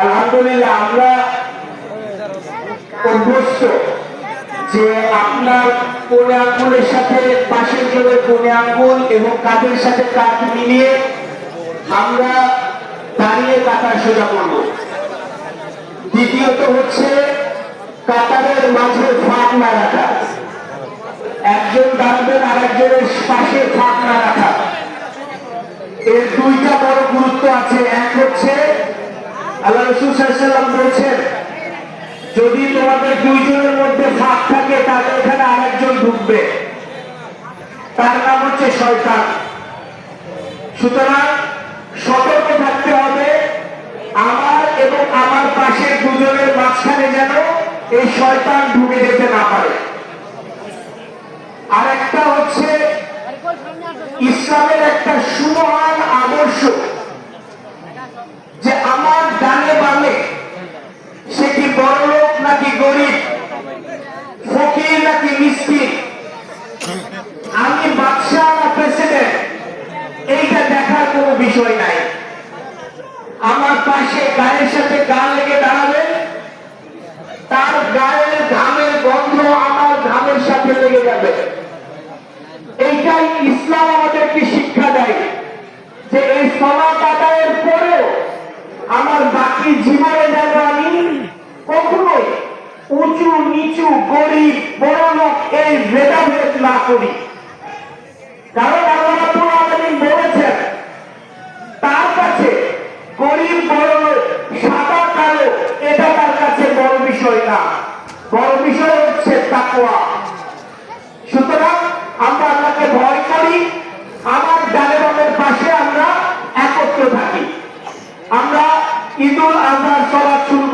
আলহামদুলিল্লাহ, আমরা অভ্যস্ত যে আপনার কোনে আঙ্গুলের সাথে পাশের জনের কোনে আঙ্গুল এবং কাঁধের সাথে কাঁধ মিলিয়ে আমরা দাঁড়িয়ে কাতার সোজা করব। দ্বিতীয়ত হচ্ছে কাতারের মাঝে ফাঁক না রাখা। একজন দাঁড়াবেন আর একজনের পাশে ফাঁক না রাখা। এর দুইটা আল্লাহ রসুল সাল্লাম বলছেন, যদি তোমাদের দুইজনের মধ্যে ফাঁক থাকে, তাহলে এখানে আরেকজন ঢুকবে। তার নাম হচ্ছে শয়তান। সুতরাং সতর্ক থাকতে হবে, আমার এবং আমার পাশের দুজনের মাঝখানে যেন এই শয়তান ঢুকে যেতে না পারে। আর একটা হচ্ছে, ইসলামের একটা সুমহান আদর্শ যে আমার ডানে বামে সে কি বড় লোক নাকি গরিব? ফকির নাকি মিষ্টির আমি বাদশাহ না প্রেসিডেন্ট? এইটা দেখার কোনো বিষয় নাই। আমার পাশে গায়ের সাথে গা লেগে দাঁড়াবে। তার গায়ের ঘামের গন্ধ আমার ঘামের সাথে লেগে যাবে। এইটাই ইসলাম আমাদেরকে শিক্ষা দেয় যে এই সমাজ আদায়ের পরেও আমার বাকি জীবনে যেন আমি কখনোই উঁচু, নিচু গরিব বড় এই ভেদাভেদ না করি। কারণ আল্লাহ বলেছেন, তার কাছে গরিব বড় সাদা, কালো, এটা তার কাছে বড় বিষয় না। বড় বিষয় হচ্ছে তাকওয়া। সুতরাং আমরা আল্লাহকে ভয় করি, আমার ডানে পাশে আমরা একত্র থাকি। আমরা ঈদুল আজহার সলাৎ শুরু